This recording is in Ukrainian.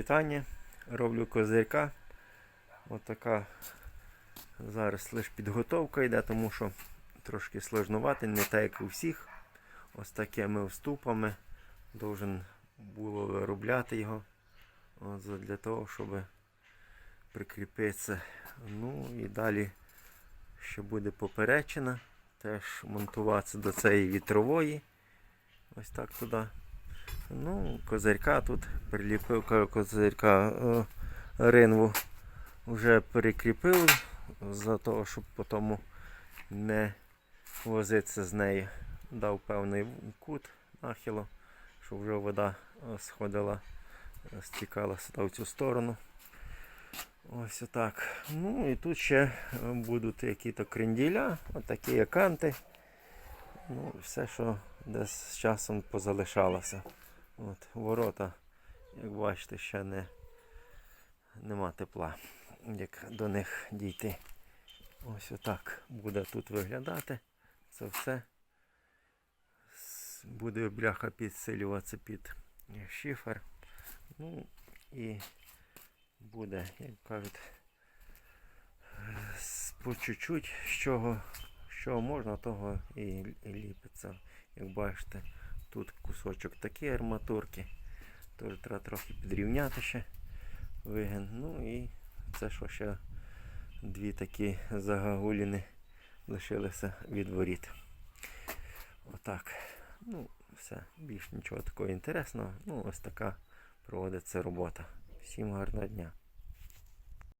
вітання. Роблю козирка. Отака зараз лише підготовка йде, тому що трошки сложнувати, не так як у всіх. Ось такими вступами. Должен було виробляти його. От, для того, щоб прикріпитися. Ну і далі ще буде поперечина. Теж монтуватися до цієї вітрової. Ось так туди. Ну, козирька тут приліпив ко- козирька е, ринву вже перекріпив за того, щоб потім не возитися з нею. Дав певний кут нахило, щоб вже вода е, сходила, е, стікала сюди в цю сторону. Ось отак. Ну і тут ще будуть якісь кренділя, отакі яканти. Ну, все, що десь з часом позалишалося. От, ворота, як бачите, ще не, нема тепла, як до них дійти. Ось отак буде тут виглядати. Це все. Буде бляха підсилюватися під шифер. Ну і буде, як кажуть, по чуть-чуть, з чого, з чого можна, того і ліпиться. Як бачите, тут кусочок такий арматурки. Теж треба трохи підрівняти ще вигин. Ну і це що ще дві такі загагуліни лишилися від воріт. Отак. Ну, все, більш нічого такого інтересного. Ну, ось така проводиться робота. Всім гарного дня.